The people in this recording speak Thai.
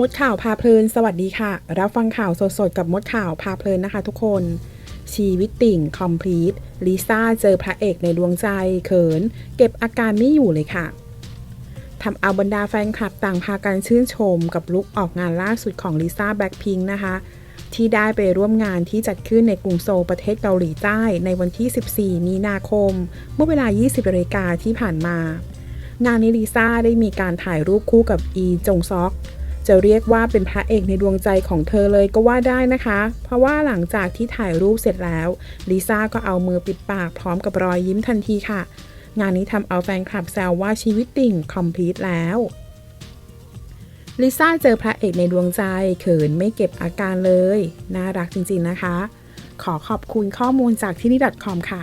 มดข่าวพาเพลิน สวัสดีค่ะ รับฟังข่าวสดๆ กับมดข่าวพาเพลินนะคะทุกคน ชีวิตติ่ง คอมพลีทลิซ่าเจอพระเอกในดวงใจ เขิน เก็บอาการไม่อยู่เลยค่ะทำเอาบรรดาแฟนคลับต่างพากันชื่นชมกับลุคออกงานล่าสุดของลิซ่าแบล็คพิงค์นะคะ ที่ได้ไปร่วมงานที่จัดขึ้นในกรุงโซลประเทศเกาหลีใต้ในวันที่ 14 มีนาคม เมื่อเวลา 20นาฬิกาที่ผ่านมา งานนี้ลิซ่าได้มีการถ่ายรูปคู่กับอีจงซอก จะเรียกว่าเป็นพระเอกในดวงใจของเธอเลยก็ว่าได้นะคะ เพราะว่าหลังจากที่ถ่ายรูปเสร็จแล้วลิซ่าก็เอามือปิดปากพร้อมกับรอยยิ้มทันทีค่ะ งานนี้ทำเอาแฟนคลับแซวว่าชีวิตติ่งคอมพลีทแล้วลิซ่าเจอพระเอกในดวงใจเขินไม่เก็บอาการเลย น่ารักจริงๆนะคะ ขอขอบคุณข้อมูลจากที่นี่ .com ค่ะ